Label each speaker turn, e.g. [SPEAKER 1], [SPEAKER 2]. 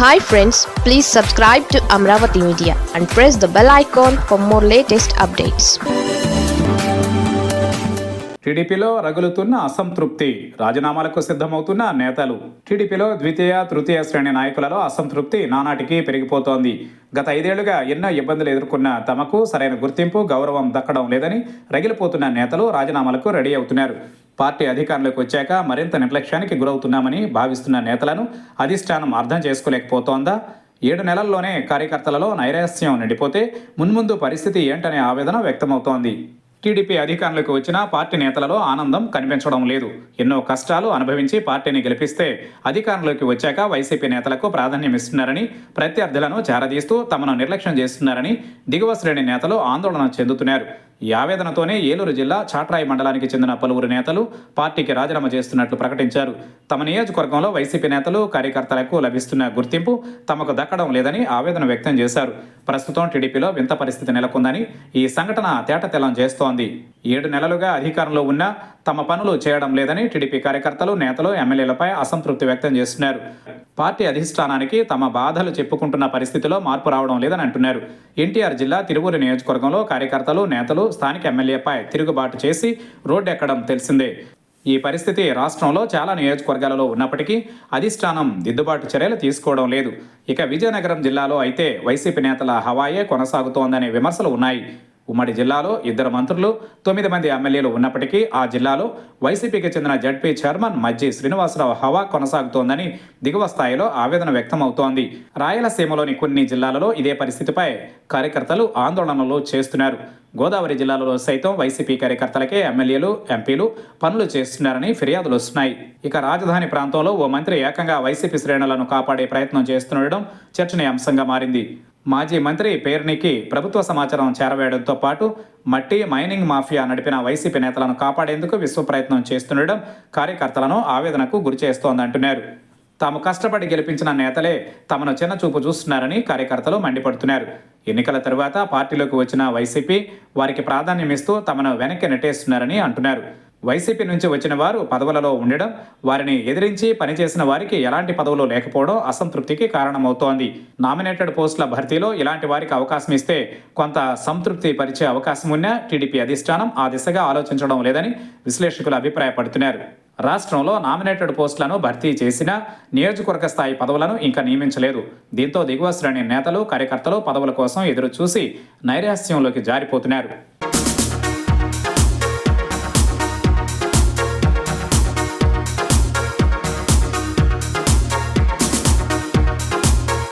[SPEAKER 1] Hi friends please subscribe to Amaravati media and press the bell icon for more latest updates
[SPEAKER 2] టీడీపీలో రగులుతున్న అసంతృప్తి రాజీనామాలకు సిద్ధమవుతున్న నేతలు. టీడీపీలో ద్వితీయ తృతీయ శ్రేణి నాయకులలో అసంతృప్తి నానాటికి పెరిగిపోతోంది. గత ఐదేళ్ళుగా ఎన్నో ఇబ్బందులు ఎదుర్కొన్న తమకు సరైన గుర్తింపు గౌరవం దక్కడం లేదని రగిలిపోతున్న నేతలు రాజీనామాలకు రెడీ అవుతున్నారు. పార్టీ అధికారంలోకి వచ్చాక మరింత నిర్లక్ష్యానికి గురవుతున్నామని భావిస్తున్న నేతలను అధిష్టానం అర్థం చేసుకోలేకపోతోందా? ఏడు నెలల్లోనే కార్యకర్తలలో నైరాస్యం నిండిపోతే మున్ముందు పరిస్థితి ఏంటనే ఆవేదన వ్యక్తమవుతోంది. టీడీపీ అధికారంలోకి వచ్చిన పార్టీ నేతలలో ఆనందం కనిపించడం లేదు. ఎన్నో కష్టాలు అనుభవించి పార్టీని గెలిపిస్తే అధికారంలోకి వచ్చాక వైసీపీ నేతలకు ప్రాధాన్యం ఇస్తున్నారని ప్రత్యర్థులను చేరదీస్తూ తమను నిర్లక్ష్యం చేస్తున్నారని దిగువ శ్రేణి నేతలు ఆందోళన చెందుతున్నారు. ఈ ఆవేదనతోనే ఏలూరు జిల్లా చాట్రాయి మండలానికి చెందిన పలువురు నేతలు పార్టీకి రాజీనామా చేస్తున్నట్లు ప్రకటించారు. తమ నియోజకవర్గంలో వైసీపీ నేతలు కార్యకర్తలకు లభిస్తున్న గుర్తింపు తమకు దక్కడం లేదని ఆవేదన వ్యక్తం చేశారు. ప్రస్తుతం టీడీపీలో వింత పరిస్థితి నెలకొందని ఈ సంఘటన తేటతెల్లం చేస్తోంది. ఏడు నెలలుగా అధికారంలో ఉన్న తమ పనులు చేయడం లేదని టీడీపీ కార్యకర్తలు నేతలు ఎమ్మెల్యేలపై అసంతృప్తి వ్యక్తం చేస్తున్నారు. పార్టీ అధిష్టానానికి తమ బాధలు చెప్పుకుంటున్న పరిస్థితిలో మార్పు రావడం లేదని అంటున్నారు. ఎన్టీఆర్ జిల్లా తిరువూరు నియోజకవర్గంలో కార్యకర్తలు నేతలు స్థానిక ఎమ్మెల్యేపై తిరుగుబాటు చేసి రోడ్డెక్కడం తెలిసిందే. ఈ పరిస్థితి రాష్ట్రంలో చాలా నియోజకవర్గాలలో ఉన్నప్పటికీ అధిష్టానం దిద్దుబాటు చర్యలు తీసుకోవడం లేదు. ఇక విజయనగరం జిల్లాలో అయితే వైసీపీ నేతల హవాయే కొనసాగుతోందనే విమర్శలు ఉన్నాయి. ఉమ్మడి జిల్లాలో ఇద్దరు మంత్రులు తొమ్మిది మంది ఎమ్మెల్యేలు ఉన్నప్పటికీ ఆ జిల్లాలో వైసీపీకి చెందిన జడ్పీ చైర్మన్ మజ్జి శ్రీనివాసరావు హవా కొనసాగుతోందని దిగువ స్థాయిలో ఆవేదన వ్యక్తమవుతోంది. రాయలసీమలోని కొన్ని జిల్లాలలో ఇదే పరిస్థితిపై కార్యకర్తలు ఆందోళనలు చేస్తున్నారు. గోదావరి జిల్లాలో సైతం వైసీపీ కార్యకర్తలకే ఎమ్మెల్యేలు ఎంపీలు పనులు చేస్తున్నారని ఫిర్యాదులు వస్తున్నాయి. ఇక రాజధాని ప్రాంతంలో ఓ మంత్రి ఏకంగా వైసీపీ శ్రేణులను కాపాడే ప్రయత్నం చేస్తుండడం చర్చనీయాంశంగా మారింది. మాజీ మంత్రి పేర్నికి ప్రభుత్వ సమాచారం చేరవేయడంతో పాటు మట్టి మైనింగ్ మాఫియా నడిపిన వైసీపీ నేతలను కాపాడేందుకు విశ్వ ప్రయత్నం చేస్తుండడం కార్యకర్తలను ఆవేదనకు గురిచేస్తోందంటున్నారు తాము కష్టపడి గెలిపించిన నేతలే తమను చిన్న చూపు చూస్తున్నారని కార్యకర్తలు మండిపడుతున్నారు. ఎన్నికల తరువాత పార్టీలోకి వచ్చిన వైసీపీ వారికి ప్రాధాన్యం ఇస్తూ తమను వెనక్కి నెట్టేస్తున్నారని అంటున్నారు. వైసీపీ నుంచి వచ్చిన వారు పదవులలో ఉండడం వారిని ఎదిరించి పనిచేసిన వారికి ఎలాంటి పదవులు లేకపోవడం అసంతృప్తికి కారణమవుతోంది. నామినేటెడ్ పోస్టుల భర్తీలో ఇలాంటి వారికి అవకాశం ఇస్తే కొంత సంతృప్తి పరిచే అవకాశం ఉన్నా టీడీపీ అధిష్టానం ఆ దిశగా ఆలోచించడం లేదని విశ్లేషకులు అభిప్రాయపడుతున్నారు. రాష్ట్రంలో నామినేటెడ్ పోస్టులను భర్తీ చేసిన నియోజకవర్గ స్థాయి పదవులను ఇంకా నియమించలేదు. దీంతో దిగువ శ్రేణి నేతలు కార్యకర్తలు పదవుల కోసం ఎదురు చూసి నైరాస్యంలోకి జారిపోతున్నారు.